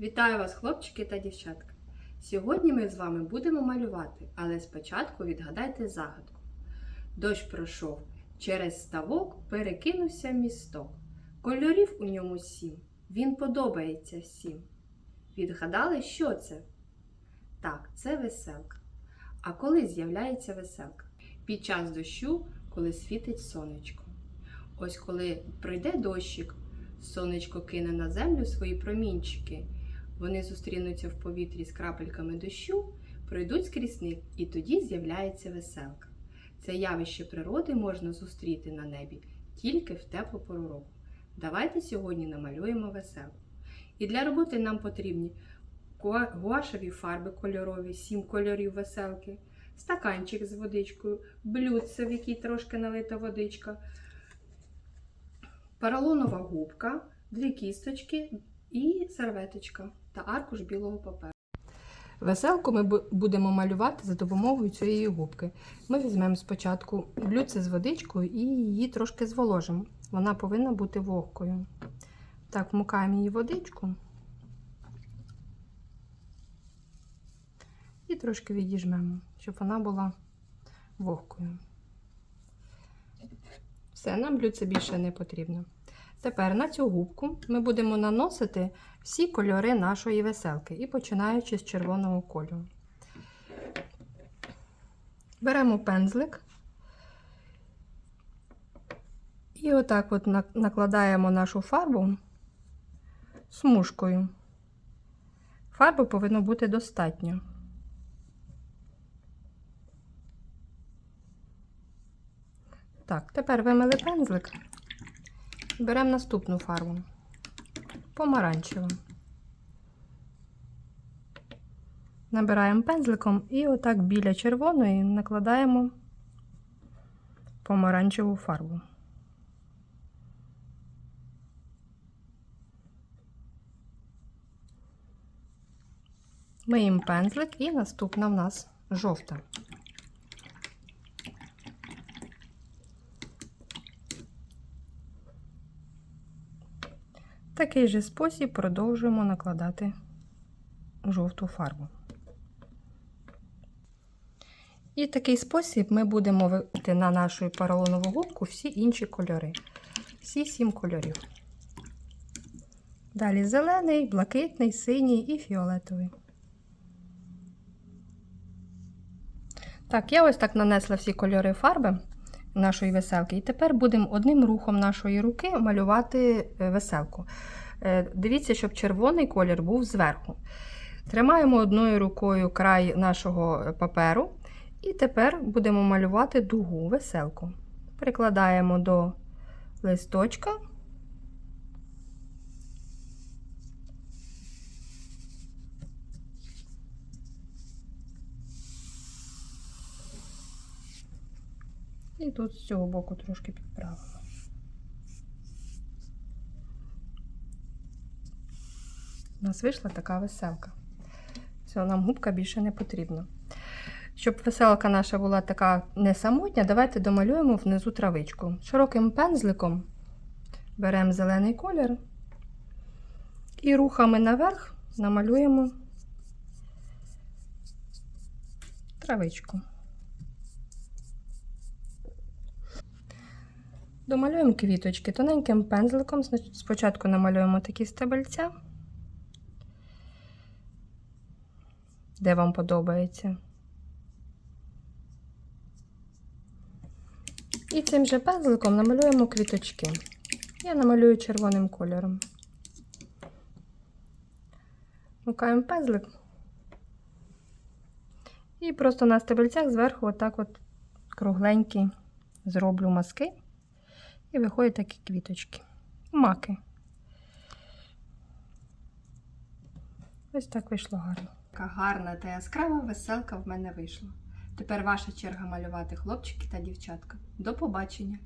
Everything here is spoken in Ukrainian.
Вітаю вас, хлопчики та дівчатка! Сьогодні ми з вами будемо малювати, але спочатку відгадайте загадку. Дощ пройшов, через ставок перекинувся місток. Кольорів у ньому сім. Він подобається всім. Відгадали, що це? Так, це веселка. А коли з'являється веселка? Під час дощу, коли світить сонечко. Ось коли пройде дощик, сонечко кине на землю свої промінчики. Вони зустрінуться в повітрі з крапельками дощу, пройдуть скрізь них, і тоді з'являється веселка. Це явище природи можна зустріти на небі тільки в теплу пору року. Давайте сьогодні намалюємо веселку. І для роботи нам потрібні гуашеві фарби кольорові, сім кольорів веселки, стаканчик з водичкою, блюдце, в якій трошки налита водичка, поролонова губка, дві кісточки і серветочка та аркуш білого паперу. Веселку ми будемо малювати за допомогою цієї губки. Ми візьмемо спочатку блюдце з водичкою і її трошки зволожимо. Вона повинна бути вогкою. Так, вмикаємо її водичку і трошки відіжмемо, щоб вона була вогкою. Все, нам блюдце більше не потрібно. Тепер на цю губку ми будемо наносити всі кольори нашої веселки і починаючи з червоного кольору. Беремо пензлик і отак от накладаємо нашу фарбу смужкою. Фарби повинно бути достатньо. Так, тепер вимили пензлик. Беремо наступну фарбу. Помаранчеву. Набираємо пензликом і отак біля червоної накладаємо помаранчеву фарбу. Миємо пензлик і наступна в нас жовта. Такий же спосіб продовжуємо накладати жовту фарбу. І такий спосіб ми будемо вити на нашу поролонову губку всі інші кольори. Всі сім кольорів. Далі зелений, блакитний, синій і фіолетовий. Так, я ось так нанесла всі кольори фарби нашої веселки. І тепер будемо одним рухом нашої руки малювати е, веселку. Е, Дивіться, щоб червоний колір був зверху. Тримаємо одною рукою край нашого е, паперу. І тепер будемо малювати дугу веселку. Прикладаємо до листочка. І тут з цього боку трошки підправимо. У нас вийшла така веселка. Все, нам губка більше не потрібна. Щоб веселка наша була така не самотня, давайте домалюємо внизу травичку. Широким пензликом беремо зелений колір і рухами наверх намалюємо травичку. Домалюємо квіточки тоненьким пензликом. Спочатку намалюємо такі стебельця, де вам подобається. І цим же пензликом намалюємо квіточки. Я намалюю червоним кольором. Мукаємо пензлик. І просто на стебельцях зверху отак от кругленькі зроблю маски. І виходять такі квіточки. Маки. Ось так вийшло гарно. Така гарна та яскрава веселка в мене вийшла. Тепер ваша черга малювати хлопчики та дівчатка. До побачення!